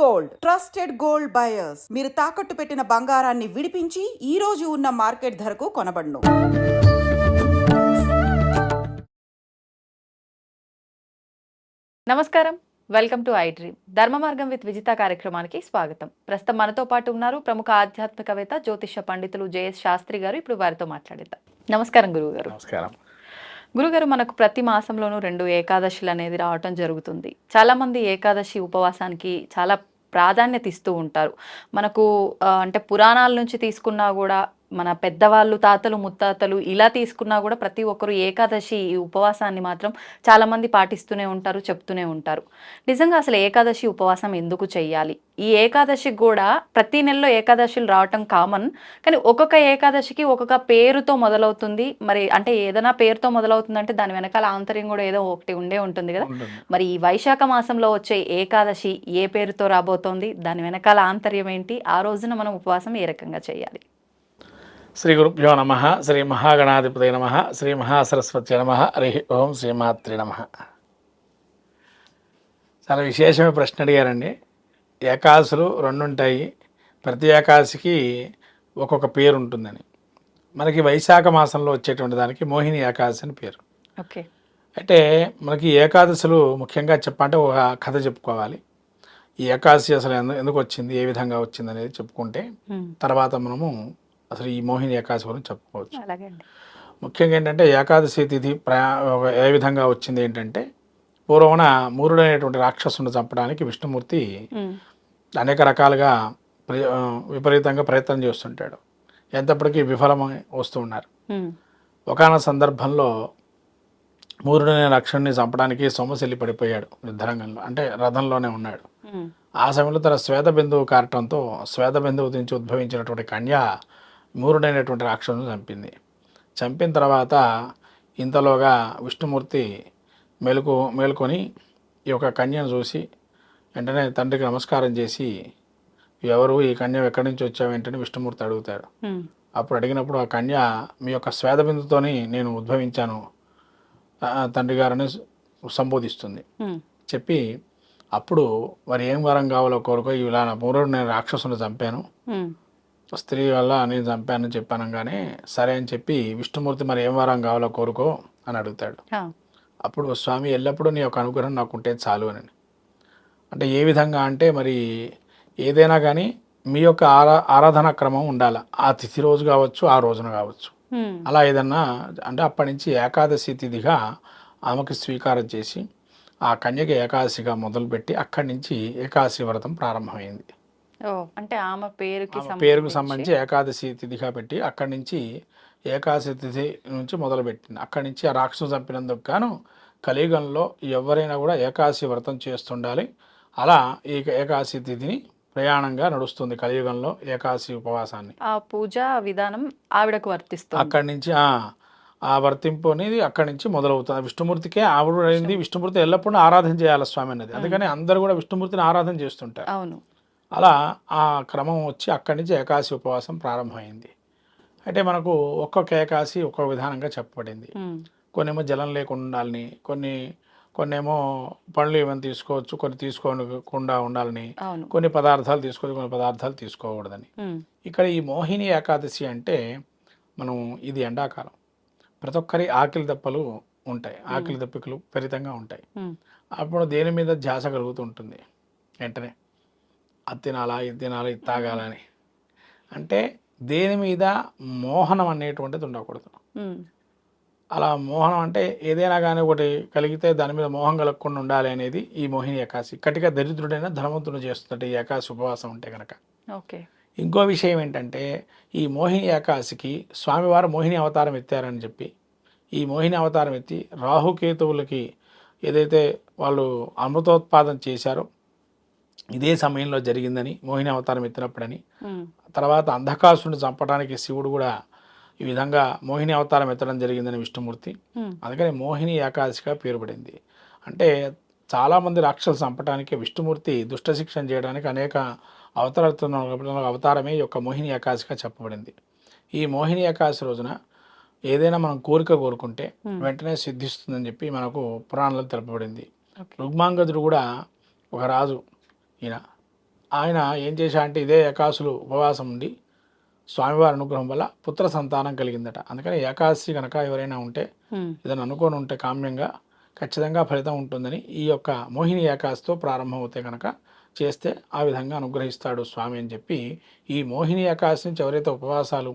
Gold. Trusted gold buyers. మీరు తాకట్టు పెట్టిన బంగారాన్ని విడిపించి ఈ రోజు ఉన్న మార్కెట్ ధరకు కొనబడును. నమస్కారం. Welcome to I dream. ధర్మ మార్గం విత్ విజిత కార్యక్రమానికి స్వాగతం. ప్రస్తుతం మనతో పాటు ఉన్నారు ప్రముఖ ఆధ్యాత్మికవేత్త జ్యోతిష పండితులు జేఎస్ శాస్త్రి గారు. ఇప్పుడు వారితో మాట్లాడేద్దాం. నమస్కారం గురువు గారు నమస్కారం. గురుగారు మనకు ప్రతి మాసంలోనూ రెండు ఏకాదశులు అనేది రావటం జరుగుతుంది. చాలామంది ఏకాదశి ఉపవాసానికి చాలా ప్రాధాన్యత ఇస్తూ ఉంటారు. మనకు అంటే పురాణాల నుంచి తీసుకున్నా కూడా మన పెద్దవాళ్ళు తాతలు ముత్తాతలు ఇలా తీసుకున్నా కూడా ప్రతి ఒక్కరు ఏకాదశి ఈ ఉపవాసాన్ని మాత్రం చాలామంది పాటిస్తూనే ఉంటారు చెప్తూనే ఉంటారు. నిజంగా అసలు ఏకాదశి ఉపవాసం ఎందుకు చెయ్యాలి? ఈ ఏకాదశికి కూడా ప్రతి నెలలో ఏకాదశులు రావటం కామన్ కానీ ఒక్కొక్క ఏకాదశికి ఒక్కొక్క పేరుతో మొదలవుతుంది. మరి అంటే ఏదైనా పేరుతో మొదలవుతుందంటే దాని వెనకాల ఆంతర్యం కూడా ఏదో ఒకటి ఉండే ఉంటుంది కదా. మరి ఈ వైశాఖ మాసంలో వచ్చే ఏకాదశి ఏ పేరుతో రాబోతోంది? దాని వెనకాల ఆంతర్యం ఏంటి? ఆ రోజున మనం ఉపవాసం ఏ రకంగా చేయాలి శ్రీ గురుభ్యో నమ శ్రీ మహాగణాధిపతి నమ శ్రీ మహాసరస్వతి నమ హరి ఓం శ్రీమాత్రి నమ. చాలా విశేషమైన ప్రశ్న అడిగారండి. ఏకాదశులు రెండు ఉంటాయి ప్రతి ఏకాదశికి ఒక్కొక్క పేరు ఉంటుందని. మనకి వైశాఖ మాసంలో వచ్చేటువంటి దానికి మోహిని ఏకాదశి అని పేరు. ఓకే. అయితే మనకి ఏకాదశులు ముఖ్యంగా చెప్పాలంటే ఒక కథ చెప్పుకోవాలి. ఈ ఏకాదశి అసలు ఎందు- ఎందుకు వచ్చింది ఏ విధంగా వచ్చింది అనేది చెప్పుకుంటే తర్వాత మనము అసలు ఈ మోహిని ఏకాదశి గురించి చెప్పుకోవచ్చు. ముఖ్యంగా ఏంటంటే ఏకాదశి తిథి ప్రయా ఏ విధంగా వచ్చింది ఏంటంటే పూర్వమున మూరుడైనటువంటి రాక్షసుని చంపడానికి విష్ణుమూర్తి అనేక రకాలుగా విపరీతంగా ప్రయత్నం చేస్తుంటాడు. ఎంతప్పటికీ విఫలమై వస్తూ ఉన్నారు. ఉమ్, ఒకనొక సందర్భంలో మూరుడైన రక్షణని చంపడానికి సొమ్మసిల్లి పడిపోయాడు యుద్ధరంగంలో అంటే రథంలోనే ఉన్నాడు. ఆ సమయంలో తన శ్వేత బిందువు కారటంతో శ్వేత బిందువు నుంచి ఉద్భవించినటువంటి కన్య మూరుడైనటువంటి రాక్షసుని చంపింది. చంపిన తర్వాత ఇంతలోగా విష్ణుమూర్తి మేలుకు మేలుకొని ఈ యొక్క కన్యను చూసి వెంటనే తండ్రికి నమస్కారం చేసి ఎవరు ఈ కన్య ఎక్కడి నుంచి వచ్చావు వెంటనే విష్ణుమూర్తి అడుగుతాడు. అప్పుడు అడిగినప్పుడు ఆ కన్య మీ యొక్క శ్వేత బిందుతోని నేను ఉద్భవించాను. తండ్రి గారిని సంబోధిస్తుంది. చెప్పి అప్పుడు మరి ఏం వరం కావాలో కోరుకో ఇలా పూర్వం నేను రాక్షసుని చంపాను. స్త్రీ వల్ల నేను చంపానని చెప్పానంగానే సరే అని చెప్పి విష్ణుమూర్తి మరి ఏం వరం కావాలో కోరుకో అని అడుగుతాడు. అప్పుడు స్వామి ఎల్లప్పుడూ నీ యొక్క అనుగ్రహం నాకు ఉంటే చాలు అని. అంటే ఏ విధంగా అంటే మరి ఏదైనా కానీ మీ యొక్క ఆరా ఆరాధనా క్రమం ఉండాలి. ఆ తిథి రోజు కావచ్చు ఆ రోజున కావచ్చు. అలా ఏదన్నా అంటే అప్పటి నుంచి ఏకాదశి తిథిగా ఆమెకి స్వీకారం చేసి ఆ కన్యకి ఏకాదశిగా మొదలుపెట్టి అక్కడి నుంచి ఏకాదశి వ్రతం ప్రారంభమైంది. అంటే ఆమె పేరుకి పేరుకు సంబంధించి- ఏకాదశి తిథిగా పెట్టి అక్కడి నుంచి ఏకాదశి తిథి నుంచి మొదలుపెట్టింది. అక్కడి నుంచి ఆ రాక్షసు చంపినందుకు గాను కలియుగంలో ఎవరైనా కూడా ఏకాదశి వ్రతం చేస్తుండాలి. అలా ఈ ఏకాదశి తిథిని ప్రయాణంగా నడుస్తుంది కలియుగంలో ఏకాదశి ఉపవాసాన్ని. ఆ పూజ విధానం ఆవిడకు వర్తిస్తుంది. అక్కడి నుంచి ఆ ఆ వర్తింపు అనేది అక్కడి నుంచి మొదలవుతుంది. విష్ణుమూర్తికే ఆవిడ అయింది. విష్ణుమూర్తి. ఎల్లప్పుడూ ఆరాధన చేయాలి స్వామి అనేది అందుకని అందరూ కూడా విష్ణుమూర్తిని ఆరాధన చేస్తుంటారు. అవును. అలా ఆ క్రమం వచ్చి అక్కడి నుంచి ఏకాదశి ఉపవాసం ప్రారంభమైంది. అయితే మనకు ఒక్కొక్క ఏకాదశి ఒక్కొక్క విధానంగా చెప్పబడింది. కొన్నేమో జలం లేకుండా ఉండాలని కొన్ని కొన్నేమో పండ్లు ఏమైనా తీసుకోవచ్చు కొన్ని తీసుకోకుండా ఉండాలని కొన్ని పదార్థాలు తీసుకోవచ్చు కొన్ని పదార్థాలు తీసుకోకూడదని. ఇక్కడ ఈ మోహిని ఏకాదశి అంటే మనం ఇది ఎండాకాలం. ప్రతి ఒక్కరి ఆకలి దప్పలు ఉంటాయి. ఆకలి దప్పికలు విపరీతంగా ఉంటాయి. అప్పుడు దేని మీద ధ్యాస కలుగుతూ ఉంటుంది? వెంటనే. అది తినాలా ఇది తినాలా ఇది తాగాలని అంటే దేని మీద మోహనం అనేటువంటిది ఉండకూడదు. అలా మోహనం అంటే ఏదైనా కానీ ఒకటి కలిగితే దాని మీద మోహం కలగకుండా ఉండాలి అనేది ఈ మోహిని ఏకాశి. కటిగా దరిద్రుడైన ధనవంతుడు చేస్తుంటే ఈ ఏకాశి ఉపవాసం ఉంటే కనుక ఓకే. ఇంకో విషయం ఏంటంటే ఈ మోహిని ఏకాశికి స్వామివారు మోహిని అవతారం ఎత్తారని చెప్పి ఈ మోహిని అవతారం ఎత్తి రాహుకేతువులకి ఏదైతే వాళ్ళు అమృతోత్పాదన చేశారో ఇదే సమయంలో జరిగిందని మోహిని అవతారం ఎత్తినప్పుడని. తర్వాత అంధకాసుని చంపడానికి శివుడు కూడా ఈ విధంగా మోహిని అవతారం ఎత్తడం జరిగిందని విష్ణుమూర్తి. అందుకని మోహిని ఏకాదశిగా పేరు పడింది. అంటే చాలామంది రాక్షసులు చంపడానికి విష్ణుమూర్తి దుష్ట శిక్షణ చేయడానికి అనేక అవతారాలతో అవతారమే యొక్క మోహిని ఏకాదశిగా చెప్పబడింది. ఈ మోహిని ఏకాదశి రోజున ఏదైనా మనం కోరిక కోరుకుంటే వెంటనే సిద్ధిస్తుందని చెప్పి మనకు పురాణాలు తెలపబడింది. రుగ్మాంగదుడు కూడా ఒక రాజు ఈయన. ఆయన ఏం చేశా అంటే ఇదే ఏకాసులు ఉపవాసం ఉండి స్వామివారి అనుగ్రహం వల్ల పుత్ర సంతానం కలిగిందట. అందుకని ఏకాదశి కనుక ఎవరైనా ఉంటే ఏదైనా అనుకొని ఉంటే కామ్యంగా ఖచ్చితంగా ఫలితం ఉంటుందని ఈ యొక్క మోహిని ఏకాదశితో ప్రారంభం అవుతే కనుక చేస్తే ఆ విధంగా అనుగ్రహిస్తాడు స్వామి అని చెప్పి ఈ మోహిని ఏకాదశి నుంచి ఎవరైతే ఉపవాసాలు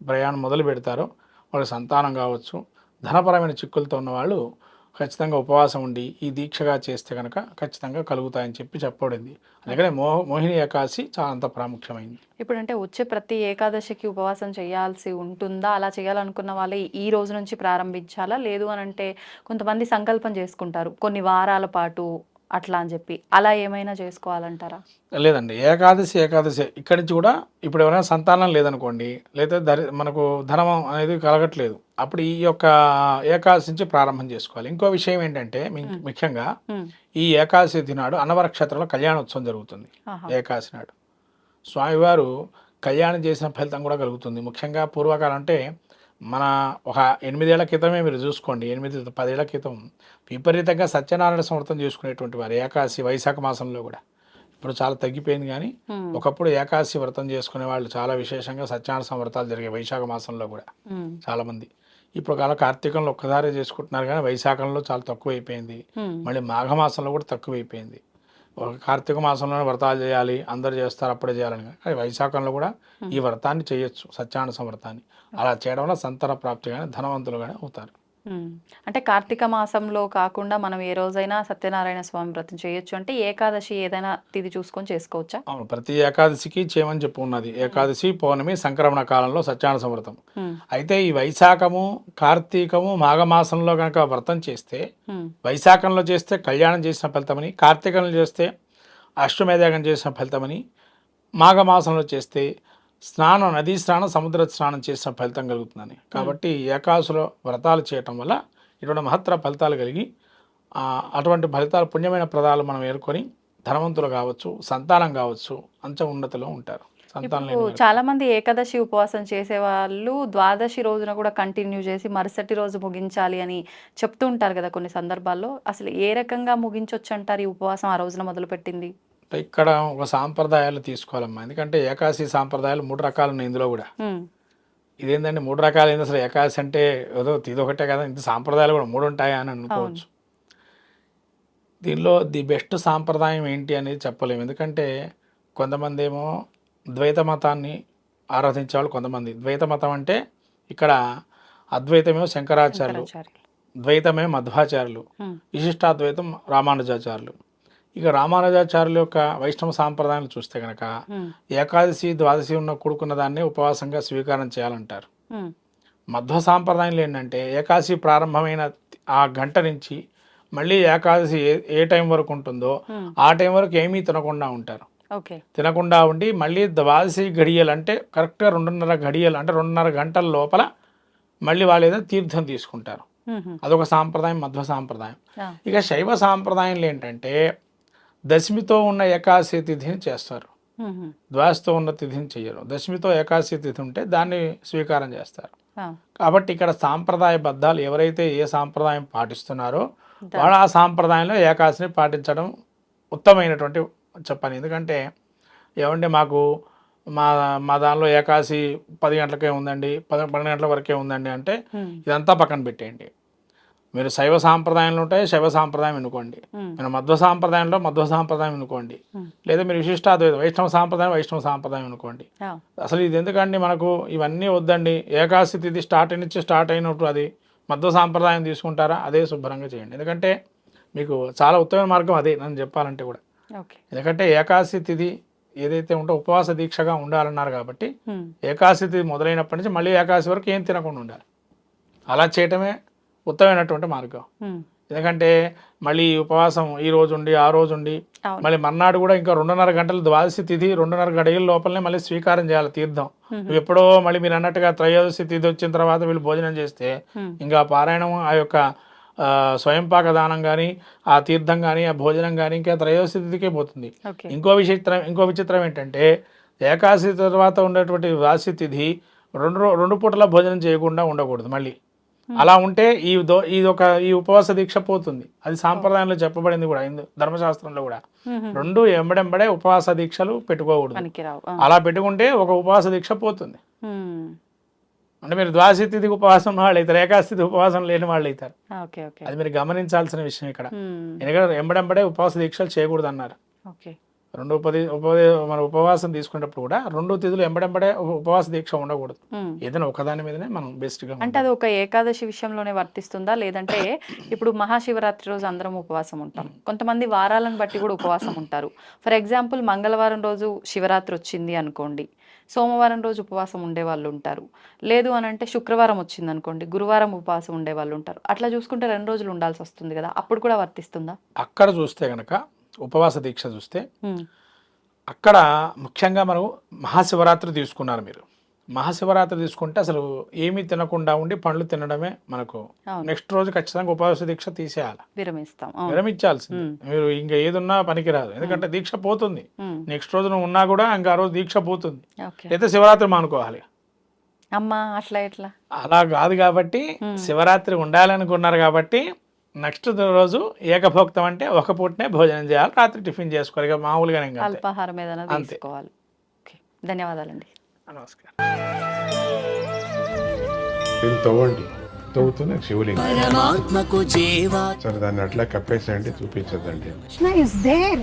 ప్రయాణం మొదలు పెడతారో వాళ్ళకి సంతానం కావచ్చు. ధనపరమైన చిక్కులతో ఉన్నవాళ్ళు ఖచ్చితంగా ఉపవాసం ఉండి ఈ దీక్షగా చేస్తే కనుక ఖచ్చితంగా కలుగుతాయని చెప్పి చెప్పబడింది. అందుకనే మో మోహిని ఏకాదశి చాలా అంత ప్రాముఖ్యమైంది. ఇప్పుడు అంటే వచ్చే ప్రతి ఏకాదశికి ఉపవాసం చేయాల్సి ఉంటుందా? అలా చేయాలనుకున్న వాళ్ళే ఈ రోజు నుంచి ప్రారంభించాలా? లేదు అని అంటే కొంతమంది సంకల్పం చేసుకుంటారు. కొన్ని వారాల పాటు అట్లా అని చెప్పి. అలా ఏమైనా చేసుకోవాలంటారా? లేదండి. ఏకాదశి ఏకాదశి. ఇక్కడి నుంచి కూడా ఇప్పుడు ఎవరైనా సంతానం లేదనుకోండి లేదా దరి మనకు ధనం అనేది కలగట్లేదు. అప్పుడు ఈ యొక్క ఏకాదశి నుంచి ప్రారంభం చేసుకోవాలి. ఇంకో విషయం ఏంటంటే ముఖ్యంగా ఈ ఏకాదశి నాడు అన్నవర క్షేత్రంలో కళ్యాణోత్సవం జరుగుతుంది. ఏకాదశి నాడు. స్వామివారు కళ్యాణం చేసిన ఫలితం కూడా కలుగుతుంది. ముఖ్యంగా పూర్వకాలం అంటే మన ఒక ఎనిమిదేళ్ళ క్రితమే మీరు చూసుకోండి ఎనిమిది పదేళ్ళ క్రితం విపరీతంగా సత్యనారాయణ సమర్థం చేసుకునేటువంటి వారు ఏకాదశి వైశాఖ మాసంలో కూడా. ఇప్పుడు చాలా తగ్గిపోయింది కానీ ఒకప్పుడు ఏకాదశి వ్రతం చేసుకునే వాళ్ళు చాలా విశేషంగా సత్యనారాయణ సమర్థాలు జరిగాయి వైశాఖ మాసంలో కూడా. చాలామంది ఇప్పుడు కాలం కార్తీకంలో ఒక్కసారి చేసుకుంటున్నారు కానీ వైశాఖంలో చాలా తక్కువ అయిపోయింది ఉమ్, మళ్ళీ మాఘమాసంలో కూడా తక్కువ అయిపోయింది ఒక కార్తీక మాసంలోనే వ్రతాలు చేయాలి అందరు చేస్తారు అప్పుడే చేయాలని కానీ వైశాఖంలో కూడా ఈ వ్రతాన్ని చేయొచ్చు సత్యాన సంవ్రతాన్ని అలా చేయడం వల్ల సంతాన ప్రాప్తి కానీ ధనవంతులు కానీ అవుతారు. అంటే కార్తీక మాసంలో కాకుండా మనం ఏ రోజైనా సత్యనారాయణ స్వామి వ్రతం చేయొచ్చు అంటే ఏకాదశి ఏదైనా తిది చూసుకొని చేసుకోవచ్చా? అవును. ప్రతి ఏకాదశికి చేయమని చెప్పు ఉన్నది. ఏకాదశి పౌర్ణమి సంక్రమణ కాలంలో సత్యాన వ్రతం. అయితే ఈ వైశాఖము కార్తీకము మాఘమాసంలో కనుక వ్రతం చేస్తే వైశాఖంలో చేస్తే కళ్యాణం చేసిన ఫలితమని కార్తీకంలో చేస్తే అశ్వమేధయాగం చేసిన ఫలితమని మాఘమాసంలో చేస్తే స్నానం నదీ స్నానం సముద్ర స్నానం చేసిన ఫలితం కలుగుతుందని. కాబట్టి ఏకాదశిలో వ్రతాలు చేయటం వల్ల ఇటువంటి మహత్తర ఫలితాలు కలిగి అటువంటి ఫలితాలు పుణ్యమైన ప్రదాలు మనం ఏరుకొని ధనవంతులు కావచ్చు సంతానం కావచ్చు అంచ ఉన్నతిలో ఉంటారు. ఇప్పుడు. చాలా మంది ఏకాదశి ఉపవాసం చేసే వాళ్ళు ద్వాదశి రోజున కూడా కంటిన్యూ చేసి మరుసటి రోజు ముగించాలి అని చెప్తూ ఉంటారు కదా కొన్ని సందర్భాల్లో. అసలు ఏ రకంగా ముగించొచ్చు అంటారు ఈ ఉపవాసం ఆ రోజున మొదలుపెట్టింది? అంటే ఇక్కడ ఒక సాంప్రదాయాలు తీసుకోవాలమ్మా. ఎందుకంటే ఏకాదశి సాంప్రదాయాలు మూడు రకాలు ఉన్నాయి ఇందులో కూడా. ఇదేంటంటే మూడు రకాలు ఏంది అసలు? ఏకాదశి అంటే ఏదో ఇదొకటే కదా? ఇంత సాంప్రదాయాలు కూడా మూడు ఉంటాయా అని అనుకోవచ్చు. దీనిలో ది బెస్ట్ సాంప్రదాయం ఏంటి అనేది చెప్పలేము. ఎందుకంటే కొంతమంది ఏమో ద్వైత మతాన్ని ఆరాధించే వాళ్ళు కొంతమంది. ద్వైత మతం అంటే ఇక్కడ అద్వైతమేమో శంకరాచార్యులు. ద్వైతమే మధ్వాచార్యులు విశిష్టాద్వైతం రామానుజాచార్యులు. ఇక రామానుజాచార్యుల యొక్క వైష్ణవ సాంప్రదాయాలు చూస్తే కనుక ఉమ్, ఏకాదశి ద్వాదశి ఉన్న కూడుకున్న దాన్ని ఉపవాసంగా స్వీకారం చేయాలంటారు. మధ్వ సాంప్రదాయంలో ఏంటంటే ఏకాదశి ప్రారంభమైన ఆ గంట నుంచి మళ్ళీ ఏకాదశి ఏ ఏ టైం వరకు ఉంటుందో ఆ టైం వరకు ఏమీ తినకుండా ఉంటారు. తినకుండా ఉండి మళ్ళీ ద్వాదశి గడియలు అంటే కరెక్ట్గా రెండున్నర గడియలు అంటే రెండున్నర గంటల లోపల మళ్ళీ వాళ్ళు ఏదో తీర్థం తీసుకుంటారు. అదొక సాంప్రదాయం మధ్వ సాంప్రదాయం. ఇక శైవ సాంప్రదాయంలో ఏంటంటే దశమితో ఉన్న ఏకాదశి తిథిని చేస్తారు. ద్వాదశితో ఉన్న తిథిని చేయరు. దశమితో ఏకాదశి తిథి ఉంటే దాన్ని స్వీకారం చేస్తారు. కాబట్టి ఇక్కడ సాంప్రదాయ బద్ధాలు ఎవరైతే ఏ సాంప్రదాయం పాటిస్తున్నారో వాళ్ళు ఆ సాంప్రదాయంలో ఏకాదశిని పాటించడం ఉత్తమమైనటువంటి చెప్పని ఎందుకంటే ఏమంటే మాకు మా మా దానిలో ఏకాదశి పది గంటలకే ఉందండి పది పన్నెండు గంటల వరకే ఉందండి అంటే ఇదంతా పక్కన పెట్టేయండి. మీరు శైవ సాంప్రదాయంలో ఉంటాయి శైవ సాంప్రదాయం ఎన్నుకోండి. మీరు మధ్వ సాంప్రదాయంలో మధ్వ సాంప్రదాయం ఎన్నుకోండి. లేదా మీరు విశిష్టాద్వైతం వైష్ణవ సాంప్రదాయం వైష్ణవ సాంప్రదాయం అనుకోండి ఆ, అసలు ఇది ఎందుకండి మనకు ఇవన్నీ వద్దండి? ఏకాదశి తిథి స్టార్ట్ నుంచి స్టార్ట్ అయినట్టు అది మధ్వ సాంప్రదాయం తీసుకుంటారా? అదే శుభ్రంగా చేయండి. ఎందుకంటే మీకు చాలా ఉత్తమమైన మార్గం అదే నన్ను చెప్పాలంటే కూడా. ఎందుకంటే ఏకాదశి తిథి ఏదైతే ఉంటో ఉపవాస దీక్షగా ఉండాలన్నారు కాబట్టి తిథి మొదలైనప్పటి నుంచి మళ్ళీ ఏకాదశి వరకు ఏం తినకుండా ఉండాలి. అలా చేయటమే ఉత్తమమైనటువంటి మార్గం. ఎందుకంటే మళ్ళీ ఉపవాసం ఈ రోజు ఉండి ఆ రోజు ఉండి మళ్ళీ మర్నాడు కూడా ఇంకా రెండున్నర గంటలు ద్వాదశి తిథి రెండున్నర గడియల లోపలనే మళ్ళీ స్వీకారం చేయాలి తీర్థం. నువ్వు ఎప్పుడో మళ్ళీ మీరు అన్నట్టుగా త్రయోదశి తిథి వచ్చిన తర్వాత వీళ్ళు భోజనం చేస్తే ఇంకా పారాయణం ఆ యొక్క స్వయంపాక దానం కానీ ఆ తీర్థం కానీ ఆ భోజనం కానీ ఇంకా త్రయోదశి తిథికే పోతుంది. ఇంకో విచిత్రం ఇంకో విచిత్రం ఏంటంటే ఏకాదశి తర్వాత ఉండేటువంటి ద్వాదశి తిథి రెండు రెండు పూటల భోజనం చేయకుండా ఉండకూడదు మళ్ళీ. అలా ఉంటే ఈ దో ఇది ఒక ఈ ఉపవాస దీక్ష పోతుంది. అది సాంప్రదాయంలో చెప్పబడింది కూడా హిందూ ధర్మశాస్త్రంలో కూడా. రెండు ఎంబడెంబడే ఉపవాస దీక్షలు పెట్టుకోకూడదు. అలా పెట్టుకుంటే ఒక ఉపవాస దీక్ష పోతుంది. అంటే మీరు ద్వాదశి తిథి ఉపవాసం వాళ్ళు అవుతారు ఏకాస్థితి ఉపవాసం లేని వాళ్ళు అవుతారు అది మీరు గమనించాల్సిన విషయం ఇక్కడ. ఎందుకంటే ఎంబడెంబడే ఉపవాస దీక్షలు చేయకూడదు అన్నారు రెండు ఉపది ఉపదే మన ఉపవాసం తీసుకునేటప్పుడు కూడా రెండు తిథులు ఎంబడెంబడే ఉప- ఉపవాస దీక్ష ఉండకూడదు. ఏదైనా ఒకదాని మీదనే మనం బెస్ట్గా అంటే అది ఒక ఏకాదశి విషయంలోనే వర్తిస్తుందా? లేదంటే ఇప్పుడు మహాశివరాత్రి రోజు అందరం ఉపవాసం ఉంటాం. కొంతమంది వారాలను బట్టి కూడా ఉపవాసం ఉంటారు. ఫర్ ఎగ్జాంపుల్ మంగళవారం రోజు శివరాత్రి వచ్చింది అనుకోండి. సోమవారం రోజు ఉపవాసం ఉండే వాళ్ళు ఉంటారు. లేదు అని అంటే శుక్రవారం వచ్చింది అనుకోండి. గురువారం ఉపవాసం ఉండే వాళ్ళు ఉంటారు. అట్లా చూసుకుంటే రెండు రోజులు ఉండాల్సి వస్తుంది కదా. అప్పుడు కూడా వర్తిస్తుందా? అక్కడ చూస్తే కనుక ఉపవాస దీక్ష చూస్తే. అక్కడ ముఖ్యంగా మనం మహాశివరాత్రి తీసుకున్నారు మీరు. మహాశివరాత్రి తీసుకుంటే అసలు ఏమీ తినకుండా ఉండి పండ్లు తినడమే మనకు. నెక్స్ట్ రోజు ఖచ్చితంగా ఉపవాస దీక్ష తీసేయాలి. విరమిస్తాం. విరమించాల్సింది. మీరు ఇంకా ఏదున్నా పనికిరాదు. ఎందుకంటే దీక్ష పోతుంది. నెక్స్ట్ రోజు నువ్వు ఉన్నా కూడా ఇంకా ఆ రోజు దీక్ష పోతుంది. అయితే శివరాత్రి మానుకోవాలి. అమ్మా అట్లా ఎట్లా? అలా కాదు కాబట్టి శివరాత్రి ఉండాలనుకున్నారు కాబట్టి నెక్స్ట్ రోజు ఏకభోక్తం అంటే ఒక పూటనే భోజనం చేయాలి రాత్రి టిఫిన్ చేసుకోవాలి. ఇక మామూలుగానే అంతే. అల్పాహారం ఏదైనా. తీసుకోవాలి. ఓకే ధన్యవాదాలండి. నమస్కారం. తవ్వండి. తవ్వుతూనే శివలింగం. సరే దాన్ని అట్లా కప్పేసేయండి చూపించదండి కృష్ణ ఇస్ దేర్